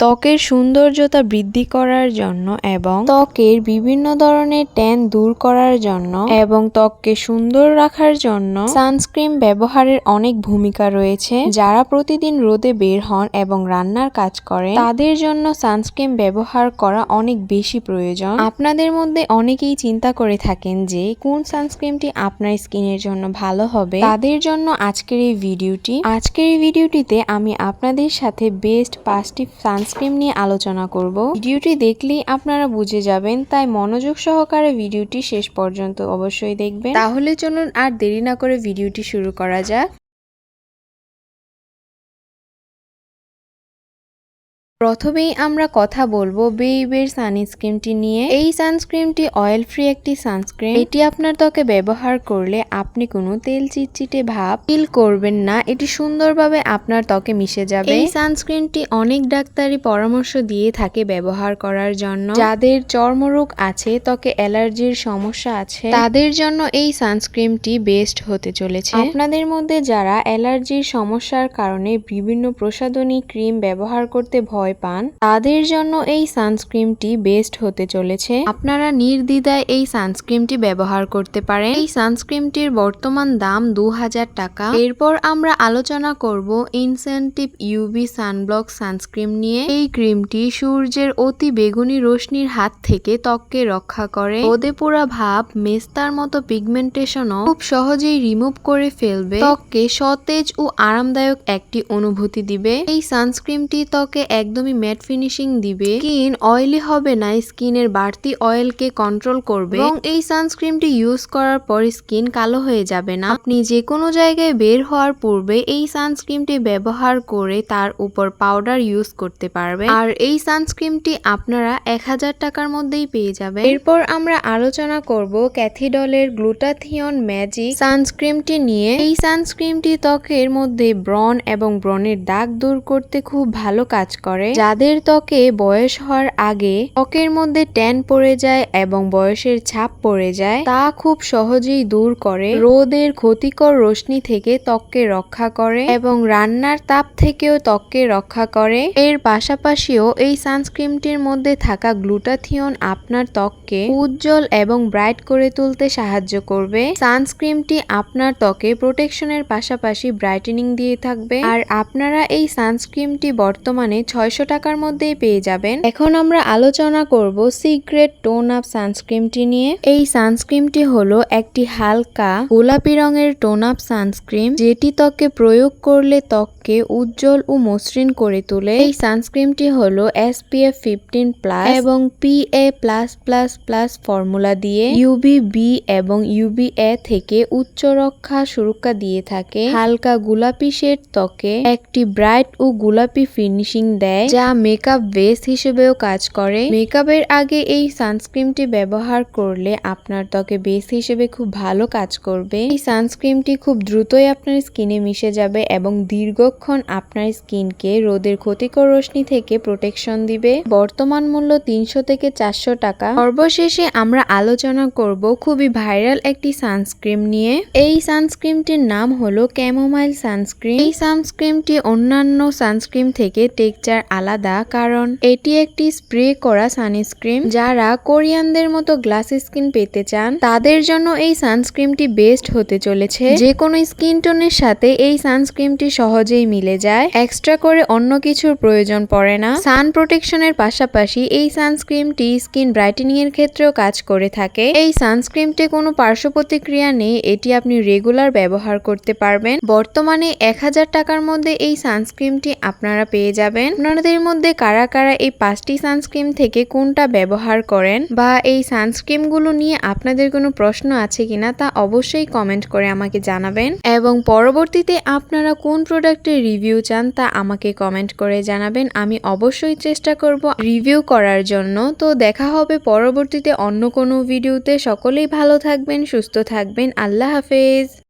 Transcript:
ত্বকের সৌন্দর্যতা বৃদ্ধি করার জন্য এবং ত্বকের বিভিন্ন ধরনের ট্যান দূর করার জন্য এবং ত্বককে সুন্দর রাখার জন্য সানস্ক্রিন ব্যবহারের অনেক ভূমিকা রয়েছে। যারা প্রতিদিন রোদে বের হন এবং রান্নার কাজ করে তাদের জন্য সানস্ক্রিন ব্যবহার করা অনেক বেশি প্রয়োজন। আপনাদের মধ্যে অনেকেই চিন্তা করে থাকেন যে, কোন সানস্ক্রিনটি আপনার স্কিনের জন্য ভালো হবে? তাদের জন্য আজকের এই ভিডিওটি। আজকের এই ভিডিওটিতে আমি আপনাদের সাথে বেস্ট পাঁচটি সানস্ক্রিন নিয়ে আলোচনা করব। ভিডিওটি দেখলেই আপনারা বুঝে যাবেন, তাই মনোযোগ সহকারে ভিডিওটি শেষ পর্যন্ত অবশ্যই দেখবেন। তাহলে চলুন আর দেরি না করে ভিডিওটি শুরু করা যাক। প্রথমেই আমরা কথা বলব বেইবের সানস্ক্রিনটি নিয়ে। এই সানস্ক্রিনটি অয়েল ফ্রি একটি সানস্ক্রিন। এটি আপনার ত্বকে ব্যবহার করলে আপনি কোনো তেল চিটচিটে ভাব ফিল করবেন না। এটি সুন্দরভাবে আপনার ত্বকে মিশে যাবে। এই সানস্ক্রিনটি অনেক ডাক্তারি পরামর্শ দিয়ে থাকে ব্যবহার করার জন্য। যাদের চর্মরোগ আছে, ত্বকে অ্যালার্জির সমস্যা আছে, তাদের জন্য এই সানস্ক্রিনটি বেস্ট হতে চলেছে। আপনাদের মধ্যে যারা অ্যালার্জির সমস্যার কারণে বিভিন্ন প্রসাধনী ক্রিম ব্যবহার করতে ভয় পান, তাদের জন্য এই সানস্ক্রিনটি বেস্ট হতে চলেছে। আপনারা নির্দ্বিধায় এই সানস্ক্রিনটি ব্যবহার করতে পারেন। এই সানস্ক্রিনটির বর্তমান দাম দু হাজার টাকা। এরপর আমরা আলোচনা করব ইনসেন্টিভ ইউভি সানব্লক সানস্ক্রিন নিয়ে। এই ক্রিমটি সূর্যের অতি বেগুনি রশ্মির হাত থেকে ত্বককে রক্ষা করে। ওদে পোড়া ভাব, মেস্তার মতো পিগমেন্টেশনও খুব সহজেই রিমুভ করে ফেলবে। ত্বককে সতেজ ও আরামদায়ক একটি অনুভূতি দিবে। এই সানস্ক্রিনটি ত্বকে একদমই ম্যাট ফিনিশিং দিবে। স্কিন অয়েলি হবে না, স্কিনের বাড়তি অয়েলকে কন্ট্রোল করবে। এবং এই সানস্ক্রিনটি ইউজ করার পর স্কিন কালো হয়ে যাবে না। আপনি যে কোনো জায়গায় বের হওয়ার পূর্বে এই সানস্ক্রিনটি ব্যবহার করে তার উপর পাউডার ইউজ করতে পারবেন। আর এই সানস্ক্রিনটি আপনারা এক হাজার টাকার মধ্যেই পেয়ে যাবেন। এরপর আমরা আলোচনা করব ক্যাথিডলের গ্লুটাথিয়ন ম্যাজিক সানস্ক্রিনটি নিয়ে। এই সানস্ক্রিনটি ত্বকের মধ্যে ব্রণ এবং ব্রনের দাগ দূর করতে খুব ভালো কাজ করে। যাদের ত্বকে বয়স হওয়ার আগে ত্বকের মধ্যে ট্যান পড়ে যায় এবং বয়সের ছাপ পড়ে যায়, তা খুব সহজেই দূর করে। রোদের ক্ষতিকর রশ্মি থেকে ত্বককে রক্ষা করে এবং রান্নার তাপ থেকেও ত্বককে রক্ষা করে। এর পাশাপাশিও এই সানস্ক্রিনটির মধ্যে থাকা গ্লুটাথিয়ন আপনার ত্বককে উজ্জ্বল এবং ব্রাইট করে তুলতে সাহায্য করবে। সানস্ক্রিনটি আপনার ত্বকে প্রোটেকশনের পাশাপাশি ব্রাইটেনিং দিয়ে থাকবে। আর আপনারা এই সানস্ক্রিনটি বর্তমানে ছয়শো টাকার মধ্যেই পেয়ে যাবেন। এখন আমরা আলোচনা করব সিক্রেট টোন আপ সানস্ক্রিমটি নিয়ে। এই সানস্ক্রিমটি হলো একটি হালকা গোলাপি রঙের টোন আপ সানস্ক্রিম, যেটি ত্বকে প্রয়োগ করলে ত্বককে উজ্জ্বল ও মসৃণ করে তোলে। এই সানস্ক্রিনটি হলো এসপিএফ ফিফটিন প্লাস এবং PA plus plus plus formula দিয়ে ইউবি বি এবং ইউবি এ থেকে উচ্চ রক্ষা সুরক্ষা দিয়ে থাকে। হালকা গোলাপি শেড ত্বকে একটি ব্রাইট ও গোলাপি ফিনিশিং দেয়, যা মেকআপ বেস হিসেবেও কাজ করে। মেকআপের আগে এই সানস্ক্রিনটি ব্যবহার করলে আপনার ত্বকে বেস হিসেবে খুব ভালো কাজ করবে। এই সানস্ক্রিনটি খুব দ্রুতই আপনার স্কিনে মিশে যাবে এবং দীর্ঘক্ষণ আপনার স্কিনকে রোদের ক্ষতিকর রশ্মি থেকে প্রোটেকশন দিবে। বর্তমান মূল্য তিনশো থেকে চারশো টাকা। সর্বশেষে আমরা আলোচনা করব খুবই ভাইরাল একটি সানস্ক্রিন নিয়ে। এই সানস্ক্রিনটির নাম হলো ক্যামোমাইল সানস্ক্রিন এই সানস্ক্রিনটি অন্যান্য সানস্ক্রিন থেকে টেক্সচার আলাদা, কারণ এটি একটি স্প্রে করা সানস্ক্রিন যারা কোরিয়ানদের মতো গ্লাস স্কিন পেতে চান, তাদের জন্য এই সানস্ক্রিনটি বেস্ট হতে চলেছে। যে কোনো স্কিন টোনের সাথে এই সানস্ক্রিনটি সহজেই মিলে যায়। এক্সট্রা করে অন্য কিছুর প্রয়োজন পড়ে না। সান প্রোটেকশনের পাশাপাশি এই সানস্ক্রিনটি স্কিন ব্রাইটেনিং এর ক্ষেত্রেও কাজ করে থাকে। এই সানস্ক্রিনটি কোনো পার্শ্ব প্রতিক্রিয়া নেই, এটি আপনি রেগুলার ব্যবহার করতে পারবেন। বর্তমানে এক হাজার টাকার মধ্যে এই সানস্ক্রিনটি আপনারা পেয়ে যাবেন। আপনাদের মধ্যে কারা কারা এই পাঁচটি সানস্ক্রিন থেকে কোনটা ব্যবহার করেন বা এই সানস্ক্রিনগুলো নিয়ে আপনাদের কোনো প্রশ্ন আছে কিনা তা অবশ্যই কমেন্ট করে আমাকে জানাবেন। এবং পরবর্তীতে আপনারা কোন প্রোডাক্টের রিভিউ চান তা আমাকে কমেন্ট করে জানাবেন। আমি অবশ্যই চেষ্টা করব রিভিউ করার জন্য। তো দেখা হবে পরবর্তীতে অন্য কোনো ভিডিওতে। সকলেই ভালো থাকবেন, সুস্থ থাকবেন। আল্লাহ হাফেজ।